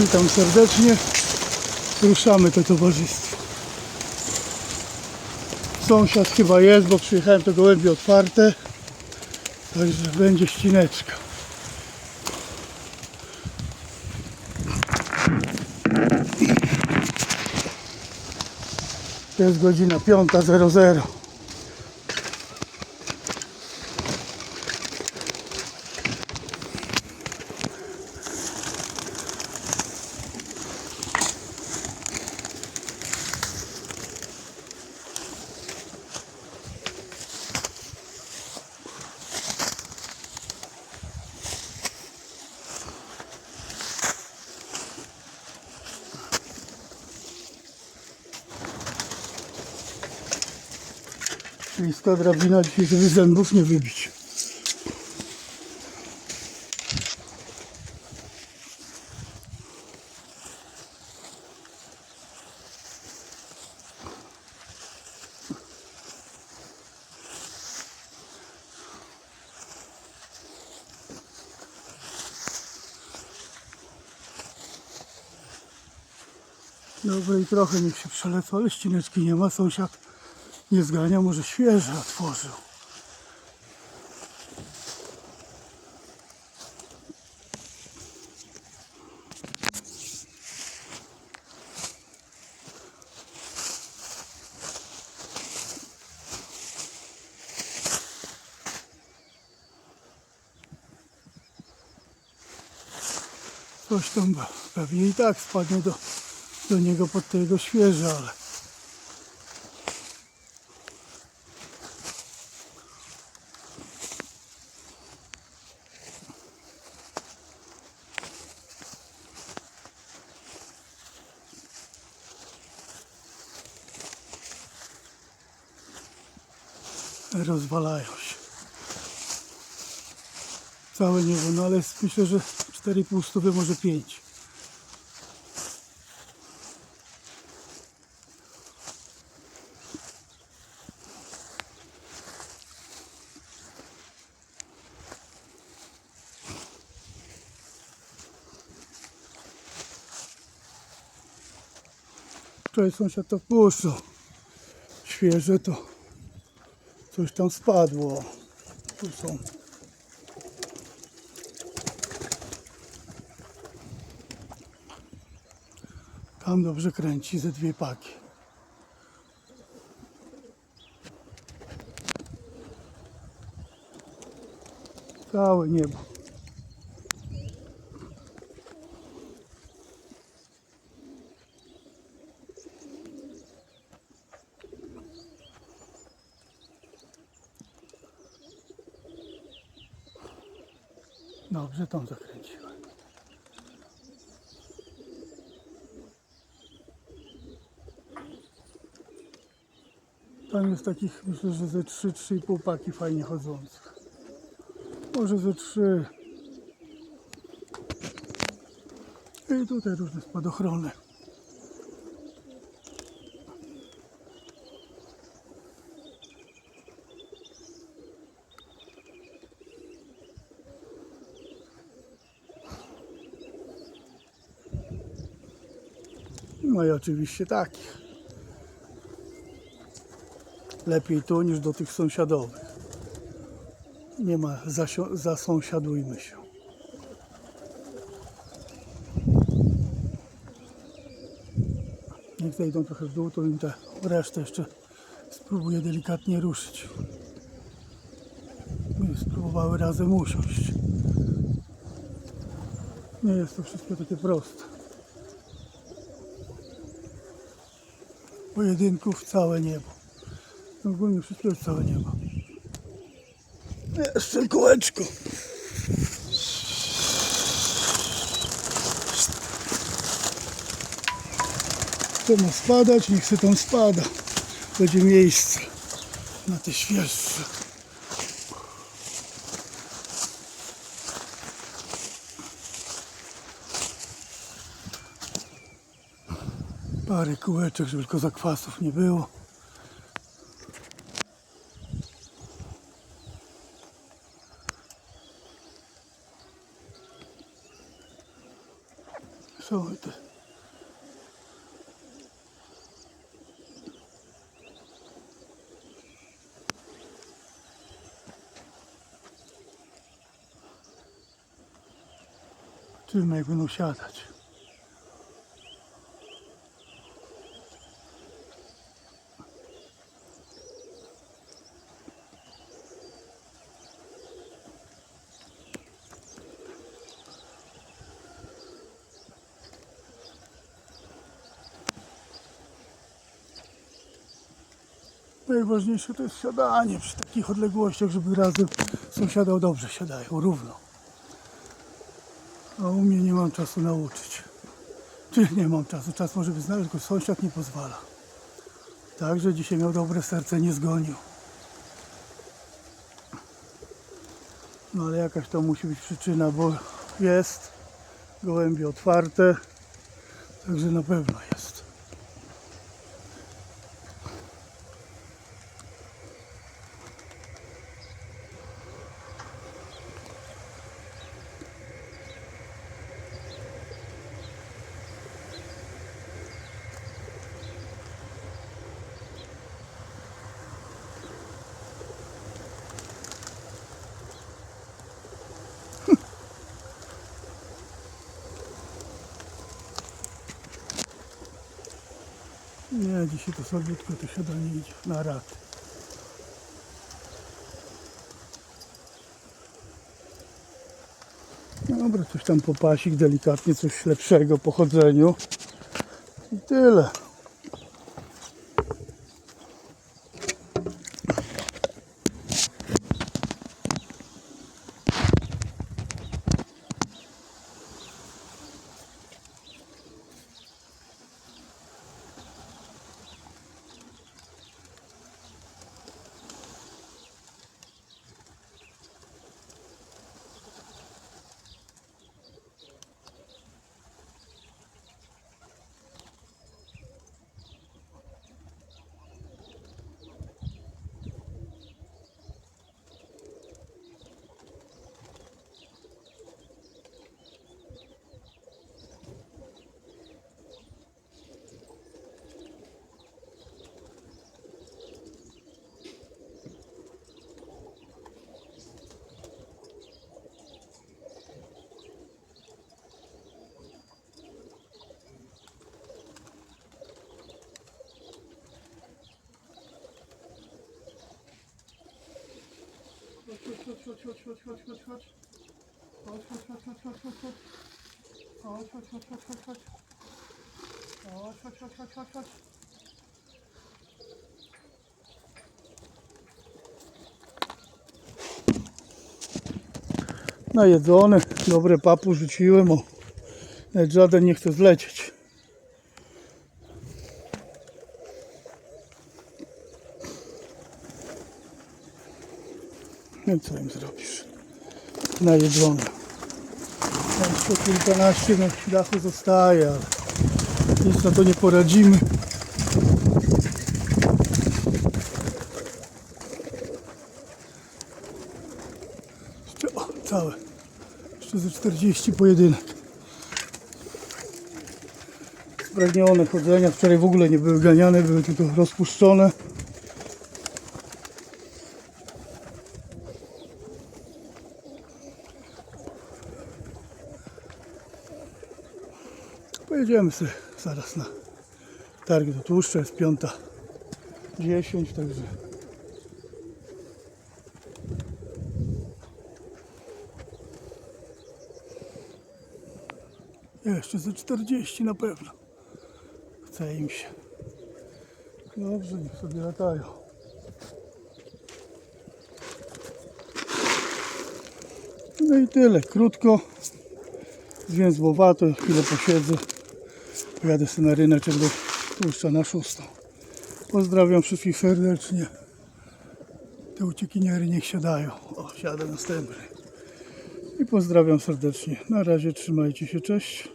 Witam serdecznie. Ruszamy to towarzystwo. Sąsiad chyba jest, bo przyjechałem to gołębie otwarte. Także będzie ścineczka. Jest godzina 5.00. 100 drabina dzisiaj, żeby zębów nie wybić. Dobra i trochę niech się przelecą, ale ścineczki nie ma, sąsiad nie zgania, może świeże otworzył. Coś tam pewnie i tak spadnie do, do niego pod tego świeże, ale rozwalają się. Całe niebo, no ale myślę, że 4,5 stówy, może 5. Wczoraj sąsiad to puszczał. Świeże to coś tam spadło. Tu są. Tam dobrze kręci ze dwie paki. Całe niebo. Dobrze tam zakręciłem. Tam jest takich, myślę, że ze 3-3,5 paki fajnie chodzących. Może ze 3. I tutaj różne spadochrony. No i oczywiście takich. Lepiej tu niż do tych sąsiadowych. Nie ma, zasąsiadujmy się. Niech zejdą trochę w dół, to im tę resztę jeszcze spróbuję delikatnie ruszyć. Spróbowały razem usiąść. Nie jest to wszystko takie proste. Pojedynków całe niebo. Ogólnie wszystko jest całe niebo. Jeszcze kółeczko. To ma spadać, niech się tam spada. Będzie miejsce na te świeższe. Parę kółeczek, żeby tylko zakwasów nie było. Tu? Czym jak będą siadać? Najważniejsze to jest siadanie przy takich odległościach, żeby razem sąsiadał dobrze siadają, równo. A u mnie nie mam czasu nauczyć. Czy nie mam czasu? Czas może by znaleźć, tylko sąsiad nie pozwala. Także dzisiaj miał dobre serce, nie zgonił. No ale jakaś to musi być przyczyna, bo jest gołębie otwarte, także na pewno jest. Nie, dzisiaj to słabiutko to siadanie idzie na raty. Dobra, coś tam popasik delikatnie, coś lepszego po chodzeniu. I tyle. Chodź, chodź, chodź, chodź, chodź, chodź, chodź. Chodź, chodź, chodź, chodź, chodź, dobre papu rzuciłem, o. Żaden nie chce zlecieć. No co im zrobisz? Najedzone. Jeszcze kilkanaście na dachu zostaje, ale nic na to nie poradzimy. Jeszcze, o, całe. Jeszcze ze 40 pojedynek. Spragnione chodzenia. Wczoraj w ogóle nie były ganiane, były tylko rozpuszczone. Pojedziemy sobie zaraz na targ do tłuszcza, jest piąta 10, także jeszcze ze 40 na pewno. Chce im się. Dobrze, niech sobie latają. No i tyle, krótko. Zwięzłowato, chwilę posiedzę Pojadę sobie na ryneczek do tłuszcza na szóstą. Pozdrawiam wszystkich serdecznie. Te uciekiniery niech siadają. O, siada następny. I pozdrawiam serdecznie. Na razie trzymajcie się, cześć.